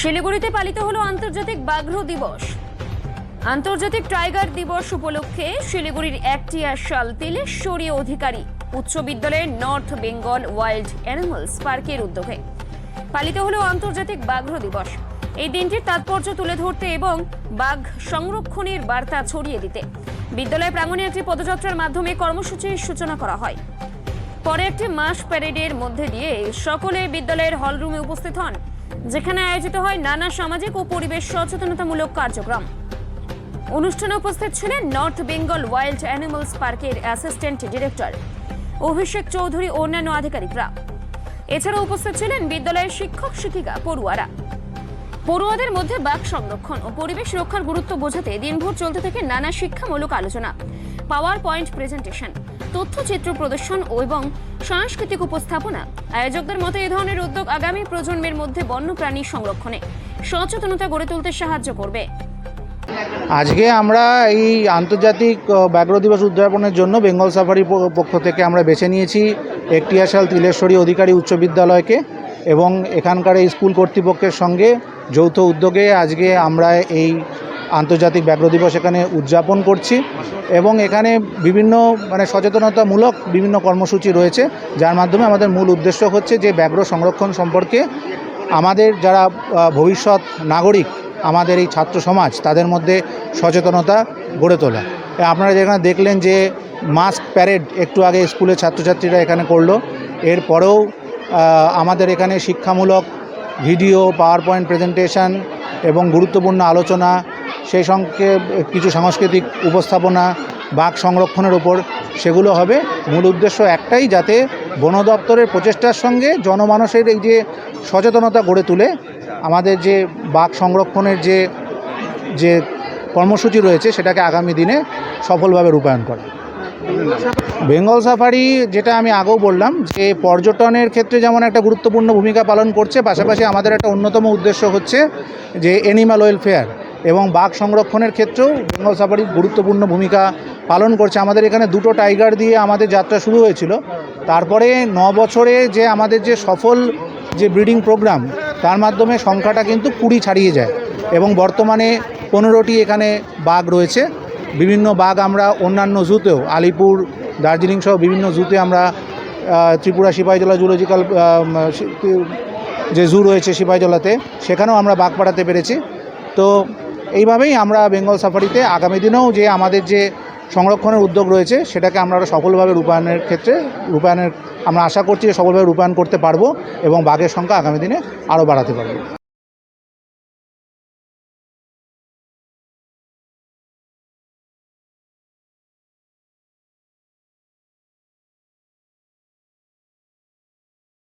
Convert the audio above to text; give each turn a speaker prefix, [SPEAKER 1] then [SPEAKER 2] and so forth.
[SPEAKER 1] শিলিগুড়িতে পালিত হলো আন্তর্জাতিক বাঘ্র দিবস। আন্তর্জাতিক টাইগার দিবস উপলক্ষে শিলিগুড়ির একটিয়ার শাল তিলেশ্বরী অধিকারী উচ্চ বিদ্যালয়ের নর্থ বেঙ্গল ওয়াইল্ড অ্যানিমালস পার্কের উদ্যোগে। পালিত হলো আন্তর্জাতিক বাঘ্র দিবস। এই দিনটির তাৎপর্য তুলে ধরতে এবং বাঘ সংরক্ষণের বার্তা ছড়িয়ে দিতে। বিদ্যালয় প্রাঙ্গণে একটি পদযাত্রার মাধ্যমে কর্মসূচির সূচনা করা হয়। পরে একটি মাস প্যারেডের মধ্যে দিয়ে সকলে বিদ্যালয়ের হলরুমে উপস্থিত হন। যেখানে আয়োজিত হয় নানা সামাজিক ও পরিবেশ সচেতনতামূলক কার্যক্রম। অনুষ্ঠানে উপস্থিত ছিলেন নর্থ বেঙ্গল ওয়াইল্ড অ্যানিমালস পার্কের অ্যাসিস্ট্যান্ট ডিরেক্টর অভিষেক চৌধুরী অন্যান্য আধিকারিকরা। এছাড়া উপস্থিত ছিলেন বিদ্যালয়ের শিক্ষক শিক্ষিকা পড়ুয়ারা। পড়ুয়াদের মধ্যে বাঘ সংরক্ষণ ও পরিবেশ রক্ষার গুরুত্ব বোঝাতে দিনভর চলতে থাকে নানা শিক্ষামূলক আলোচনা। পাওয়ার পয়েন্ট প্রেজেন্টেশন, তথ্যচিত্র প্রদর্শন ও এবং সাংস্কৃতিক উপস্থাপনা। আয়োজকদের মতে এ ধরনের উদ্যোগ আগামী প্রজন্মের মধ্যে বন্যপ্রাণী সংরক্ষণে সচেতনতা গড়ে তুলতে সাহায্য করবে।
[SPEAKER 2] আজকে আমরা এই আন্তর্জাতিক ব্যাঘ্র দিবস উদযাপনের জন্য বেঙ্গল সাফারি পক্ষ থেকে আমরা বেছে নিয়েছি একটিয়াশাল তিলেশ্বরী অধিকারী উচ্চ বিদ্যালয়কে এবং এখানকার এই স্কুল কর্তৃপক্ষের সঙ্গে যৌথ উদ্যোগে আজকে আমরা এই আন্তর্জাতিক ব্যাঘ্র দিবস এখানে উদযাপন করছি এবং এখানে বিভিন্ন মানে সচেতনতামূলক বিভিন্ন কর্মসূচি রয়েছে, যার মাধ্যমে আমাদের মূল উদ্দেশ্য হচ্ছে যে ব্যাঘ্র সংরক্ষণ সম্পর্কে আমাদের যারা ভবিষ্যৎ নাগরিক, আমাদের এই ছাত্র সমাজ, তাদের মধ্যে সচেতনতা গড়ে তোলা। আপনারা যেখানে দেখলেন যে মাস্ক প্যারেড একটু আগে স্কুলের ছাত্রছাত্রীরা এখানে করল, এরপরেও আমাদের এখানে শিক্ষামূলক ভিডিও পাওয়ার পয়েন্ট প্রেজেন্টেশন এবং গুরুত্বপূর্ণ আলোচনা, সেই সঙ্গে কিছু সাংস্কৃতিক উপস্থাপনা, বাঘ সংরক্ষণের ওপর সেগুলো হবে মূল উদ্দেশ্য একটাই, যাতে বন দপ্তরের প্রচেষ্টার সঙ্গে জনমানসের এই যে সচেতনতা গড়ে তুলে আমাদের যে বাঘ সংরক্ষণের যে যে কর্মসূচি রয়েছে, সেটাকে আগামী দিনে সফলভাবে রূপায়ণ করা। বেঙ্গল সাফারি, যেটা আমি আগেও বললাম, যে পর্যটনের ক্ষেত্রে যেমন একটা গুরুত্বপূর্ণ ভূমিকা পালন করছে, পাশাপাশি আমাদের একটা অন্যতম উদ্দেশ্য হচ্ছে যে অ্যানিম্যাল ওয়েলফেয়ার এবং বাঘ সংরক্ষণের ক্ষেত্রেও বেঙ্গল সাফারি গুরুত্বপূর্ণ ভূমিকা পালন করছে। আমাদের এখানে দুটো টাইগার দিয়ে আমাদের যাত্রা শুরু হয়েছিল। তারপরে ন বছরে যে আমাদের যে সফল যে ব্রিডিং প্রোগ্রাম তার মাধ্যমে সংখ্যাটা কিন্তু কুড়ি ছাড়িয়ে যায় এবং বর্তমানে পনেরোটি এখানে বাঘ রয়েছে। বিভিন্ন বাঘ আমরা অন্যান্য জুতেও, আলিপুর, দার্জিলিং সহ বিভিন্ন জুতে আমরা ত্রিপুরা সিপাহীজলা জুলজিক্যাল যে জু রয়েছে সিপাহীজলাতে, সেখানেও আমরা বাঘ পাঠাতে পেরেছি। তো এইভাবেই আমরা বেঙ্গল সাফারিতে আগামী দিনেও যে আমাদের যে সংরক্ষণের উদ্যোগ রয়েছে, সেটাকে আমরা সফলভাবে রূপায়ণের ক্ষেত্রে, রূপায়ণের, আমরা আশা করছি যে সফলভাবে রূপায়ণ করতে পারব এবং বাঘের সংখ্যা আগামী দিনে আরও বাড়াতে পারব।